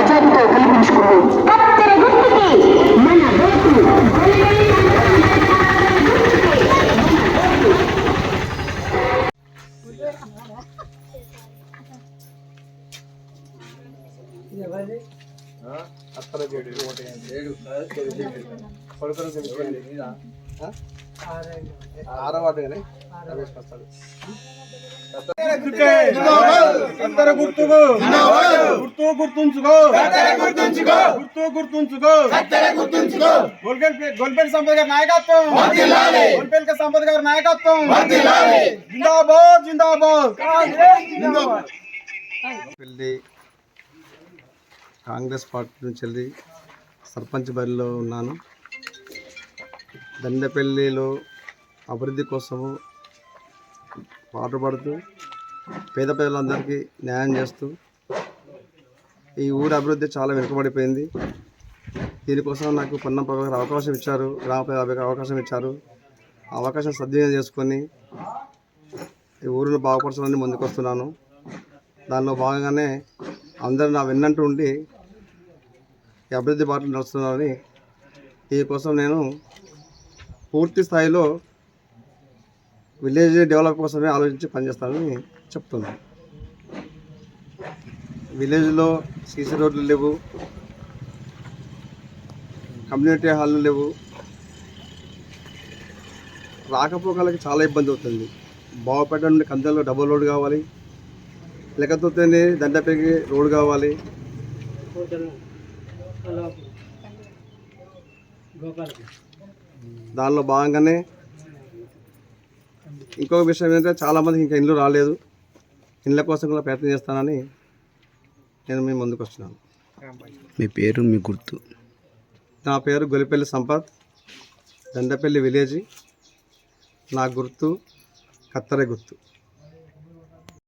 విజయంతో గెలిపించుకుంది కత్తెర గుర్తుకి మన ఓటు అత్తల చెడు ఒకటి ఆరో వార్డు కానీ రమేష్ వస్తాడు. అందరూ గుర్తుకు! గుర్తు గుర్తుంచుకో! గుర్తు గుర్తుంచుకో! సంపద గారి నాయకత్వం! గొల్పెల్ సంపద గారి నాయకత్వం! జిందాబాద్ జిందాబాద్! పెళ్ళి కాంగ్రెస్ పార్టీ నుంచి వెళ్ళి సర్పంచ్ బరిలో ఉన్నాను. దండపల్లిలో అభివృద్ధి కోసము పాటుపడుతూ పేద ప్రజలందరికీ న్యాయం చేస్తూ ఈ ఊరి అభివృద్ధి చాలా వెనుకబడిపోయింది. దీనికోసం నాకు పొన్నం ప్రభాకర్ అవకాశం ఇచ్చారు. గ్రామ ప్రజలకు అవకాశం ఇచ్చారు. ఆ అవకాశం సద్వినియోగం చేసుకొని ఈ ఊరిని బాగుపరచాలని ముందుకు వస్తున్నాను దానిలో భాగంగానే అందరూ నా వెన్నంటూ ఉండి ఈ అభివృద్ధి బాటలు నడుస్తున్నారని దీనికోసం నేను పూర్తి స్థాయిలో విలేజ్ డెవలప్ కోసమే ఆలోచించి పనిచేస్తానని చెప్తున్నాను. విలేజ్లో సీసీ రోడ్లు లేవు. కమ్యూనిటీ హాల్లు లేవు. రాకపోకలకి చాలా ఇబ్బంది అవుతుంది. బావపేట నుండి కందెల్లో డబుల్ రోడ్ కావాలి. లేకపోతే దండపేకి రోడ్ కావాలి. దానిలో భాగంగానే ఇంకొక విషయం ఏంటంటే చాలామందికి ఇంకా ఇల్లు రాలేదు. ఇళ్ళ కోసం కూడా ప్రయత్నం చేస్తానని నేను మీ ముందుకు వస్తున్నాను. మీ పేరు మీ గుర్తు. నా పేరు గొలిపల్లి సంపత్. దండపల్లి విలేజ్. నా గుర్తు కత్తెర గుర్తు.